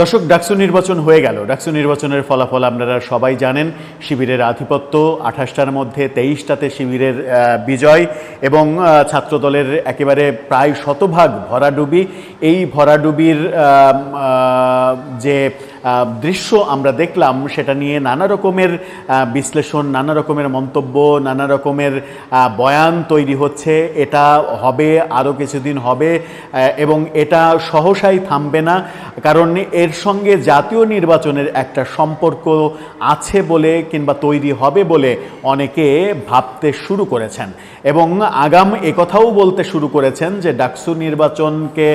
দর্শক, ডাকসু নির্বাচন হয়ে গেল। ডাকসু নির্বাচনের ফলাফল আপনারা সবাই জানেন, শিবিরের আধিপত্য, আঠাশটার মধ্যে তেইশটাতে শিবিরের বিজয় এবং ছাত্রদলের একেবারে প্রায় শতভাগ ভরাডুবি। এই ভরাডুবির যে দৃশ্য আমরা দেখলাম, সেটা নিয়ে নানা রকমের বিশ্লেষণ, নানা রকমের মন্তব্য, নানা রকমের বয়ান তৈরি হচ্ছে। এটা হবে আরও কিছুদিন হবে এবং এটা সহসাই থামবে না, কারণ এর সঙ্গে জাতীয় নির্বাচনের একটা সম্পর্ক আছে বলে কিংবা তৈরি হবে বলে অনেকে ভাবতে শুরু করেছেন। এবং আগাম একথাও বলতে শুরু করেছেন যে ডাকসু নির্বাচনকে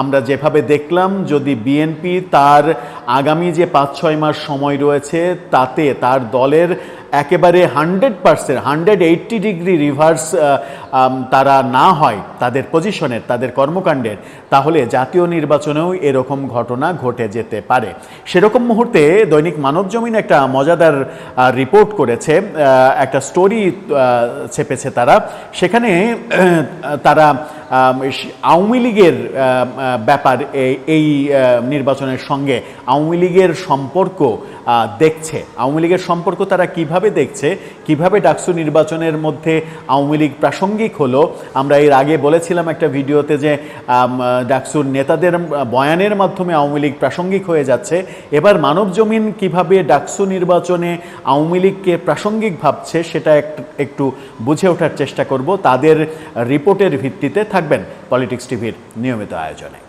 আমরা যেভাবে দেখলাম, যদি বিএনপি তার আগামী যে পাঁচ ছয় মাস সময় রয়েছে, তাতে তার দলের একেবারে hundred percent, hundred eighty degree reverse তারা না হয় তাদের পজিশনের, তাদের কর্মকাণ্ডের, তাহলে জাতীয় নির্বাচনেও এরকম ঘটনা ঘটে যেতে পারে। সেরকম মুহূর্তে দৈনিক মানব জমিন একটা মজাদার রিপোর্ট করেছে একটা স্টোরি ছেপেছে তারা। সেখানে তারা আওয়ামী লীগের ব্যাপার এই- নির্বাচনের সঙ্গে আওয়ামী লীগের সম্পর্ক দেখছে। আওয়ামী লীগের সম্পর্ক তারা কীভাবে দেখছে? কীভাবে ডাকসু নির্বাচনের মধ্যে আওয়ামী লীগ প্রাসঙ্গিক হলো? আমরা এর আগে বলেছিলাম একটা ভিডিওতে যে ডাকসুর নেতাদের বয়ানের মাধ্যমে আওয়ামী লীগ প্রাসঙ্গিক হয়ে যাচ্ছে। এবার মানব জমিন কীভাবে ডাকসু নির্বাচনে আওয়ামী লীগকে প্রাসঙ্গিক ভাবছে, সেটা এক- একটু বুঝে ওঠার চেষ্টা করব। তাদের রিপোর্টের ভিত্তিতে থাকবেন পলিটিক্স টিভির নিয়মিত আয়োজনে।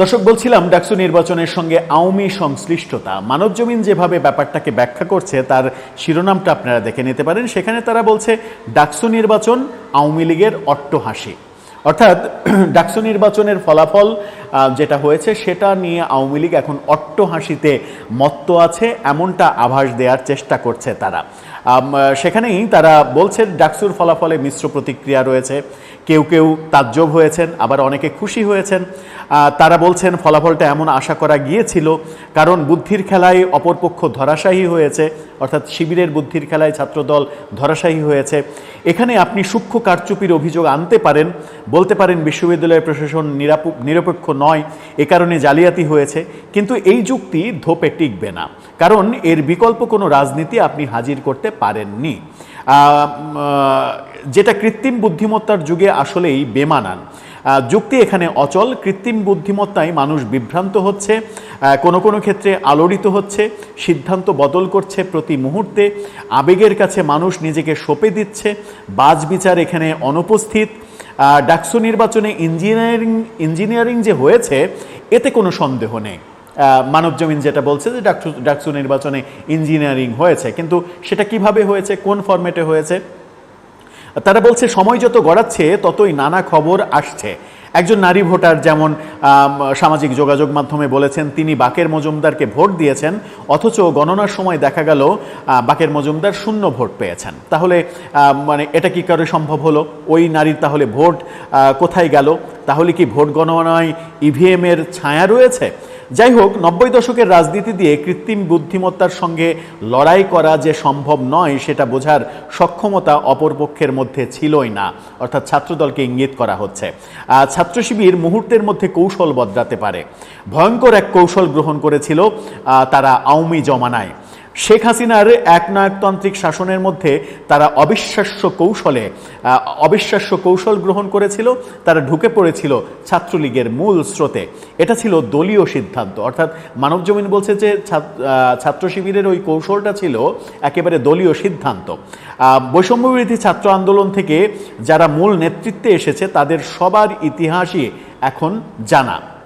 দর্শক, বলছিলাম ডাকসু নির্বাচনের সঙ্গে আওয়ামী সংশ্লিষ্টতা। মানবজমিন যেভাবে ব্যাপারটাকে ব্যাখ্যা করছে, তার শিরোনামটা আপনারা দেখে নিতে পারেন। সেখানে তারা বলছে, ডাকসু নির্বাচন আওয়ামী লীগের অট্টহাসি। অর্থাৎ ডাকসু নির্বাচনের ফলাফল যেটা হয়েছে সেটা নিয়ে আওয়ামী লীগ এখন অট্টহাসিতে মত্ত আছে, এমনটা আভাস দেওয়ার চেষ্টা করছে তারা। সেখানেই তারা বলছে ডাকসুর ফলাফলে মিশ্র প্রতিক্রিয়া রয়েছে। কেউ কেউ তাজ্জব হয়েছেন, আবার অনেকে খুশি হয়েছেন। তারা বলছেন, ফলাফলটা এমন আশা করা গিয়েছিল, কারণ বুদ্ধির খেলায় অপরপক্ষ ধরাশায়ী হয়েছে, অর্থাৎ শিবিরের বুদ্ধির খেলায় ছাত্রদল ধরাশায়ী হয়েছে। এখানে আপনি সূক্ষ্ম কারচুপির অভিযোগ আনতে পারেন, বলতে পারেন বিশ্ববিদ্যালয় প্রশাসন নিরাপ- নিরপেক্ষ নয়, এ কারণে জালিয়াতি হয়েছে, কিন্তু এই যুক্তি ধোপে টিকবে না, কারণ এর বিকল্প কোনো রাজনীতি আপনি হাজির করতে পারেননি। যেটা কৃত্রিম বুদ্ধিমত্তার যুগে আসলেই বেমানান। যুক্তি এখানে অচল। কৃত্রিম বুদ্ধিমত্তায় মানুষ বিভ্রান্ত হচ্ছে কোনো কোনো ক্ষেত্রে আলোড়িত হচ্ছে, সিদ্ধান্ত বদল করছে প্রতি মুহূর্তে, আবেগের কাছে মানুষ নিজেকে সঁপে দিচ্ছে, বাজ বিচার এখানে অনুপস্থিত। ডাকসু নির্বাচনে ইঞ্জিনিয়ারিং ইঞ্জিনিয়ারিং যে হয়েছে, এতে কোনো সন্দেহ নেই। মানব জমিন যেটা বলছে যে ডাকসু ডাকসু নির্বাচনে ইঞ্জিনিয়ারিং হয়েছে, কিন্তু সেটা কীভাবে হয়েছে, কোন ফরম্যাটে হয়েছে তারা বলছে, সময় যত গড়াচ্ছে, ততই নানা খবর আসছে। একজন নারী ভোটার যেমন সামাজিক যোগাযোগ মাধ্যমে বলেছেন, তিনি বাকের মজুমদারকে ভোট দিয়েছেন, অথচ গণনার সময় দেখা গেল বাকের মজুমদার শূন্য ভোট পেয়েছেন। তাহলে মানে এটা কি করে সম্ভব হলো? ওই নারীর তাহলে ভোট কোথায় গেল? তাহলে কি ভোট গণনায় ইভিএমের ছায়া রয়েছে? যাই হোক নব্বই দশকের রাজনীতি দিয়ে কৃত্রিম বুদ্ধিমত্তার সঙ্গে লড়াই করা যে সম্ভব নয়, সেটা বোঝার সক্ষমতা অপরপক্ষের মধ্যে ছিলই না। অর্থাৎ ছাত্রদলকে ইঙ্গিত করা হচ্ছে। ছাত্র শিবির মুহূর্তের মধ্যে কৌশল বদলাতে পারে। ভয়ঙ্কর এক কৌশল গ্রহণ করেছিল তারা আওয়ামী জমানায়। শেখ হাসিনার একনায়কতান্ত্রিক শাসনের মধ্যে তারা অবিশ্বাস্য কৌশলে অবিশ্বাস্য কৌশল গ্রহণ করেছিল, তারা ঢুকে পড়েছিল ছাত্রলীগের মূল স্রোতে। এটা ছিল দলীয় সিদ্ধান্ত। অর্থাৎ মানব জমিন বলছে যে ছাত- ছাত্র শিবিরের ওই কৌশলটা ছিল একেবারে দলীয় সিদ্ধান্ত। বৈষম্যবিরোধী ছাত্র আন্দোলন থেকে যারা মূল নেতৃত্বে এসেছে, তাদের সবার ইতিহাসই এখন জানা।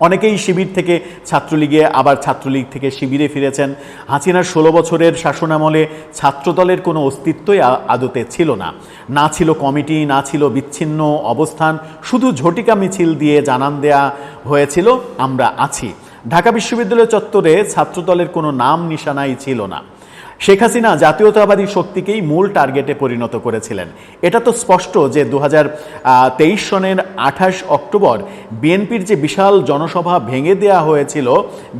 অনেকেই শিবির থেকে ছাত্রলীগে, আবার ছাত্রলীগ থেকে শিবিরে ফিরেছেন। হাসিনার ষোলো বছরের শাসনামলে ছাত্রদলের কোনো অস্তিত্বই আদতে ছিল না। না ছিল কমিটি, না ছিল বিচ্ছিন্ন অবস্থান, শুধু ঝটিকা মিছিল দিয়ে জানান দেয়া হয়েছিল, আমরা আছি। ঢাকা বিশ্ববিদ্যালয় চত্বরে ছাত্রদলের কোনো নাম নিশানাই ছিল না। শেখ হাসিনা জাতীয়তাবাদী শক্তিকেই মূল টার্গেটে পরিণত করেছিলেন। এটা তো স্পষ্ট যে দু তেইশ সনের আঠাশ অক্টোবর বিএনপির যে বিশাল জনসভা ভেঙে দেয়া হয়েছিল,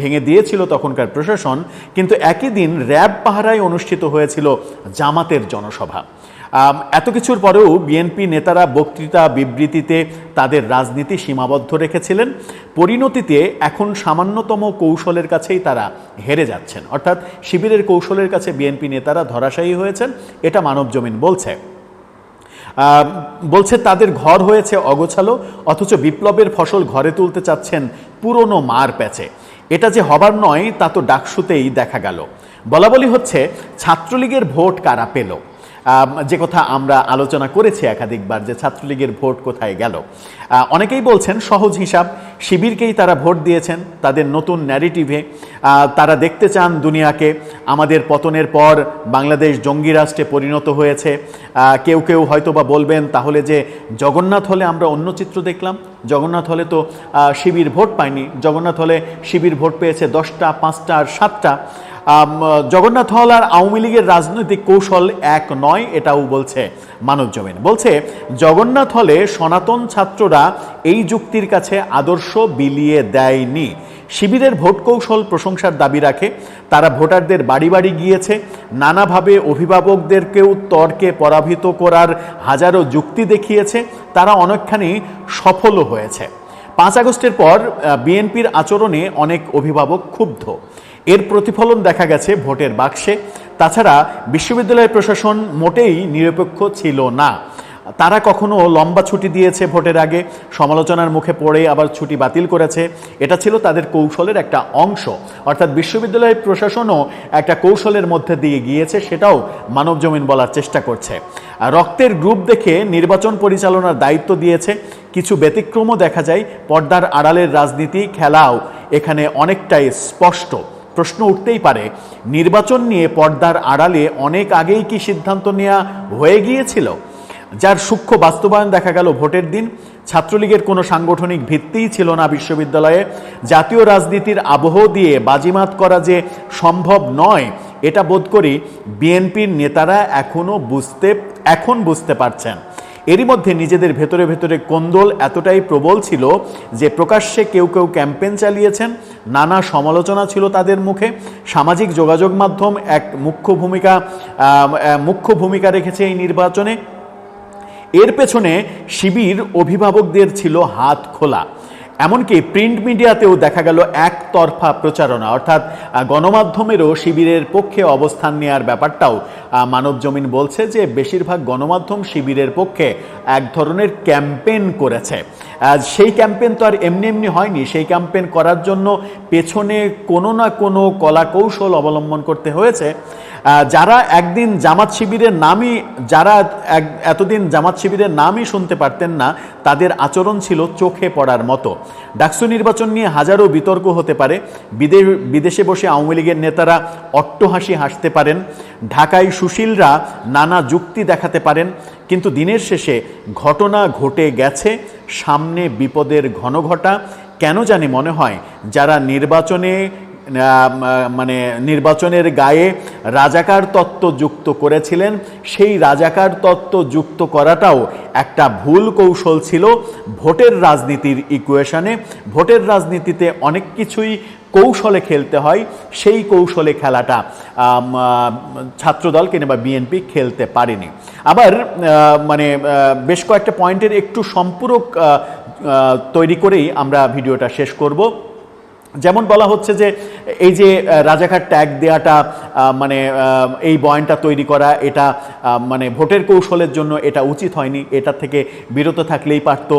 ভেঙে দিয়েছিল তখনকার প্রশাসন, কিন্তু একই দিন র্যাব পাহারায় অনুষ্ঠিত হয়েছিল জামাতের জনসভা। এত কিছুর পরেও বিএনপি নেতারা বক্তৃতা বিবৃতিতে তাদের রাজনীতি সীমাবদ্ধ রেখেছিলেন। পরিণতিতে এখন সামান্যতম কৌশলের কাছেই তারা হেরে যাচ্ছেন। অর্থাৎ শিবিরের কৌশলের কাছে বিএনপি নেতারা ধরাশায়ী হয়েছেন, এটা মানব জমিন বলছে। বলছে তাদের ঘর হয়েছে অগোছালো, অথচ বিপ্লবের ফসল ঘরে তুলতে চাচ্ছেন পুরনো মার প্যাচে। এটা যে হবার নয়, তা তো ডাকসুতেই দেখা গেল। বলা বলি হচ্ছে, ছাত্রলীগের ভোট কারা পেল? যে কথা আমরা আলোচনা করেছি একাধিকবার যে ছাত্রলীগের ভোট কোথায় গেল অনেকেই বলছেন সহজ হিসাব, শিবিরকেই তারা ভোট দিয়েছেন, তাদের নতুন ন্যারেটিভে তারা দেখতে চান দুনিয়াকে, আমাদের পতনের পর বাংলাদেশ জঙ্গি রাষ্ট্রে পরিণত হয়েছে কেউ কেউ হয়তো বা বলবেন তাহলে যে জগন্নাথ হলে আমরা অন্য চিত্র দেখলাম, জগন্নাথ হলে তো শিবির ভোট পায়নি, জগন্নাথ হলে শিবির ভোট পেয়েছে দশটা, পাঁচটা আর সাতটা জগন্নাথ হল আর আওয়ামী লীগের রাজনৈতিক কৌশল এক নয়, এটাও বলছে মানব জমিন। বলছে, জগন্নাথ হলে সনাতন ছাত্ররা এই যুক্তির কাছে আদর্শ বিলিয়ে দেয়নি। শিবিরের ভোট কৌশল প্রশংসার দাবি রাখে। তারা ভোটারদের বাড়ি বাড়ি গিয়েছে। নানাভাবে অভিভাবকদেরকেও তর্কে পরাভূত করার হাজারো যুক্তি দেখিয়েছে। তারা অনেকখানি সফলও হয়েছে। পাঁচ আগস্টের পর বিএনপির আচরণে অনেক অভিভাবক ক্ষুব্ধ। এর প্রতিফলন দেখা গেছে ভোটের বাক্সে। তাছাড়া বিশ্ববিদ্যালয় প্রশাসন মোটেই নিরপেক্ষ ছিল না। তারা কখনো লম্বা ছুটি দিয়েছে ভোটের আগে, সমালোচনার মুখে পড়ে আবার ছুটি বাতিল করেছে। এটা ছিল তাদের কৌশলের একটা অংশ। অর্থাৎ বিশ্ববিদ্যালয় প্রশাসনও একটা কৌশলের মধ্যে দিয়ে গিয়েছে, সেটাও মানবজমিন বলার চেষ্টা করছে। রক্তের গ্রুপ দেখে নির্বাচন পরিচালনার দায়িত্ব দিয়েছে। কিছু ব্যতিক্রমও দেখা যায়, পর্দার আড়ালের রাজনীতি, খেলাও এখানে অনেকটাই স্পষ্ট। প্রশ্ন উঠতেই পারে, নির্বাচন নিয়ে পর্দার আড়ালে অনেক আগেই কি সিদ্ধান্ত নেওয়া হয়ে গিয়েছিল? যার সূক্ষ্ম বাস্তবায়ন দেখা গেল ভোটের দিন, ছাত্রলীগের কোনো সাংগঠনিক ভিত্তিই ছিল না বিশ্ববিদ্যালয়ে। জাতীয় রাজনীতির আবহ দিয়ে বাজিমাত করা যে সম্ভব নয়, এটা বোধ করি বিএনপির নেতারা এখনও বুঝতে, এখন বুঝতে পারছেন। এরই মধ্যে নিজেদের ভেতরে ভেতরে কোন্দল এতটাই প্রবল ছিল যে প্রকাশ্যে কেউ কেউ ক্যাম্পেন চালিয়েছেন, নানা সমালোচনা ছিল তাদের মুখে। সামাজিক যোগাযোগ মাধ্যম এক মুখ্য ভূমিকা মুখ্য ভূমিকা রেখেছে এই নির্বাচনে। এর পেছনে শিবির অভিভাবকদের ছিল হাত খোলা। এমনকি প্রিন্ট মিডিয়াতেও দেখা গেল একতরফা প্রচারণা। অর্থাৎ গণমাধ্যমেরও শিবিরের পক্ষে অবস্থান নেওয়ার ব্যাপারটাও মানব জমিন বলছে যে বেশিরভাগ গণমাধ্যম শিবিরের পক্ষে এক ধরনের ক্যাম্পেন করেছে। সেই ক্যাম্পেন তো আর এমনি এমনি হয়নি। সেই ক্যাম্পেন করার জন্য পেছনে কোনো না কোনো কলা কৌশল অবলম্বন করতে হয়েছে। যারা একদিন জামাত শিবিরের নামই, যারা এতদিন জামাত শিবিরের নামই শুনতে পারতেন না, তাদের আচরণ ছিল চোখে পড়ার মতো। ডাকসু নির্বাচন নিয়ে হাজারো বিতর্ক হতে পারে। বিদেশ বিদেশে বসে আওয়ামী লীগের নেতারা অট্টহাসি হাসতে পারেন। ঢাকায় সুশীলরা নানা যুক্তি দেখাতে পারেন। কিন্তু দিনের শেষে ঘটনা ঘটে গেছে, সামনে বিপদের ঘনঘটা। কেন জানি মনে হয়, যারা নির্বাচনে মানে নির্বাচনের গায়ে রাজাকার তত্ত্ব যুক্ত করেছিলেন। সেই রাজাকার তত্ত্ব যুক্ত করাটাও একটা ভুল কৌশল ছিল ভোটের রাজনীতির ইকুয়েশনে ভোটের রাজনীতিতে অনেক কিছুই কৌশলে খেলতে হয়। সেই কৌশলে খেলাটা ছাত্রদল কিংবা বিএনপি খেলতে পারেনি। আবার মানে বেশ কয়েকটা পয়েন্টের একটু সম্পূরক তৈরি করেই আমরা ভিডিওটা শেষ করব। যেমন বলা হচ্ছে যে এই যে রাজাকার ট্যাগ দেওয়াটা মানে এই বয়ানটা তৈরি করা, এটা মানে ভোটের কৌশলের জন্য এটা উচিত হয়নি, এটা থেকে বিরত থাকলেই পারত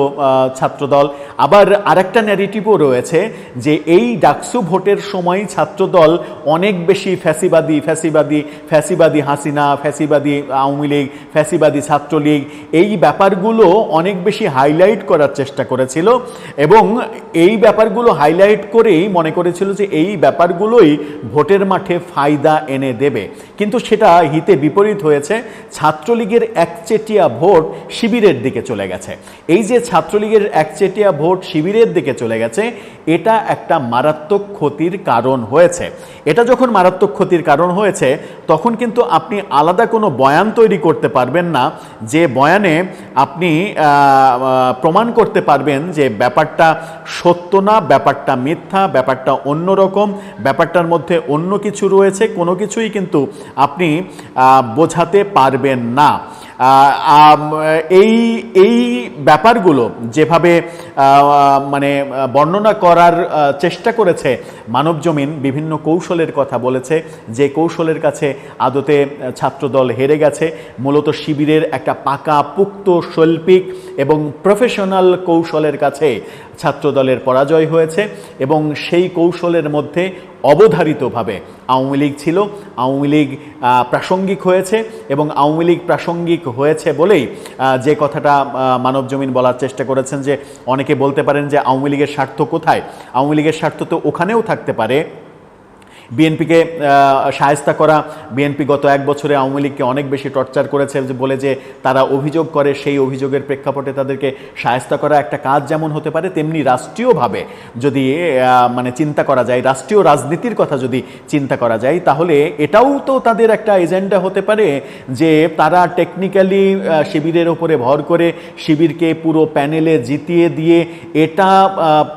ছাত্রদল। আবার আরেকটা ন্যারেটিভও রয়েছে যে এই ডাকসু ভোটের সময় ছাত্রদল অনেক বেশি ফ্যাসিবাদী ফ্যাসিবাদী ফ্যাসিবাদী হাসিনা, ফ্যাসিবাদী আওয়ামী লীগ, ফ্যাসিবাদী ছাত্রলীগ, এই ব্যাপারগুলো অনেক বেশি হাইলাইট করার চেষ্টা করেছিল এবং এই ব্যাপারগুলো হাইলাইট করেই মনে করেছিল যে এই ব্যাপারগুলোই ভোটের মাঠে ফায়দা এনে দেবে। কিন্তু সেটা হিতে বিপরীত হয়েছে, ছাত্রলীগের একচেটিয়া ভোট শিবিরের দিকে চলে গেছে। এই যে ছাত্রলীগের একচেটিয়া ভোট শিবিরের দিকে চলে গেছে, এটা একটা মারাত্মক ক্ষতির কারণ হয়েছে। এটা যখন মারাত্মক ক্ষতির কারণ হয়েছে, তখন কিন্তু আপনি আলাদা কোনো বয়ান তৈরি করতে পারবেন না, যে বয়ানে আপনি প্রমাণ করতে পারবেন যে ব্যাপারটা সত্য না, ব্যাপারটা মিথ্যা ব্যাপারটা অন্যরকম ব্যাপারটার মধ্যে অন্য কিছু রয়েছে, কোনো কিছুই কিন্তু আপনি বোঝাতে পারবেন না। এই এই ব্যাপারগুলো যেভাবে মানে বর্ণনা করার চেষ্টা করেছে মানব জমিন, বিভিন্ন কৌশলের কথা বলেছে, যে কৌশলের কাছে আদতে ছাত্রদল হেরে গেছে, মূলত শিবিরের একটা পাকা, পুক্ত, শৈল্পিক এবং প্রফেশনাল কৌশলের কাছে ছাত্রদলের পরাজয় হয়েছে এবং সেই কৌশলের মধ্যে অবধারিতভাবে আওয়ামী লীগ ছিল। আওয়ামী লীগ প্রাসঙ্গিক হয়েছে এবং আওয়ামী লীগ প্রাসঙ্গিক হয়েছে বলেই যে কথাটা মানব জমিন বলার চেষ্টা করেছেন যে অনেকে বলতে পারেন যে আওয়ামী লীগের স্বার্থ কোথায়? আওয়ামী লীগের স্বার্থ তো ওখানেও থাকতে পারে। বিএনপিকে সায়স্তা করা। বিএনপি গত এক বছরে আওয়ামী লীগকে অনেক বেশি টর্চার করেছে বলে যে তারা অভিযোগ করে, সেই অভিযোগের প্রেক্ষাপটে তাদেরকে সায়স্তা করা একটা কাজ যেমন হতে পারে, তেমনি রাষ্ট্রীয়ভাবে যদি মানে চিন্তা করা যায়, রাষ্ট্রীয় রাজনীতির কথা যদি চিন্তা করা যায়, তাহলে এটাও তো তাদের একটা এজেন্ডা হতে পারে যে তারা টেকনিক্যালি শিবিরের ওপরে ভর করে শিবিরকে পুরো প্যানেলে জিতিয়ে দিয়ে এটা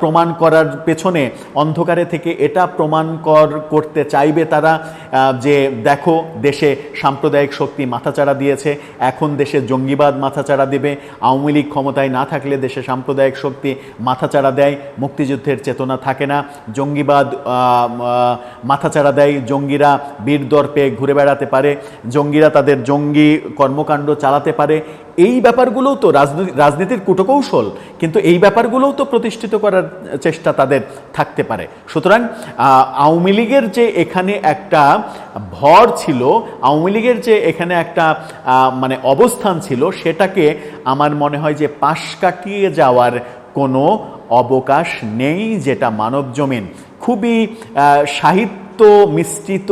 প্রমাণ করার পেছনে, অন্ধকারে থেকে এটা প্রমাণ কর করতে চাইবে তারা যে দেখো দেশে সাম্প্রদায়িক শক্তি মাথাচাড়া দিয়েছে, এখন দেশে জঙ্গিবাদ মাথাচাড়া দেবে, আওয়ামী লীগ ক্ষমতায় না থাকলে দেশে সাম্প্রদায়িক শক্তি মাথাচাড়া দেয়, মুক্তিযুদ্ধের চেতনা থাকে না, জঙ্গিবাদ মাথাচাড়া দেয়, জঙ্গিরা বীর দর পেয়ে ঘুরে বেড়াতে পারে, জঙ্গিরা তাদের জঙ্গি কর্মকাণ্ড চালাতে পারে এই ব্যাপারগুলোও তো রাজনীতি রাজনীতির কুটকৌশল, কিন্তু এই ব্যাপারগুলোও তো প্রতিষ্ঠিত করার চেষ্টা তাদের থাকতে পারে। সুতরাং আওয়ামী লীগের যে এখানে একটা ভর ছিল, আওয়ামী লীগের যে এখানে একটা মানে অবস্থান ছিল, সেটাকে আমার মনে হয় যে পাশ কাটিয়ে যাওয়ার কোনো অবকাশ নেই যেটা মানব জমিন। খুবই সাহিত্য মিশ্রিত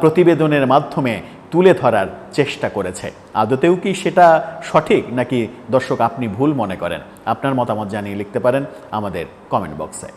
প্রতিবেদনের মাধ্যমে তুলে ধরার চেষ্টা করেছে। আদতেও কি সেটা সঠিক নাকি দর্শক আপনি ভুল মনে করেন? আপনার মতামত জানিয়ে লিখতে পারেন আমাদের কমেন্ট বক্সে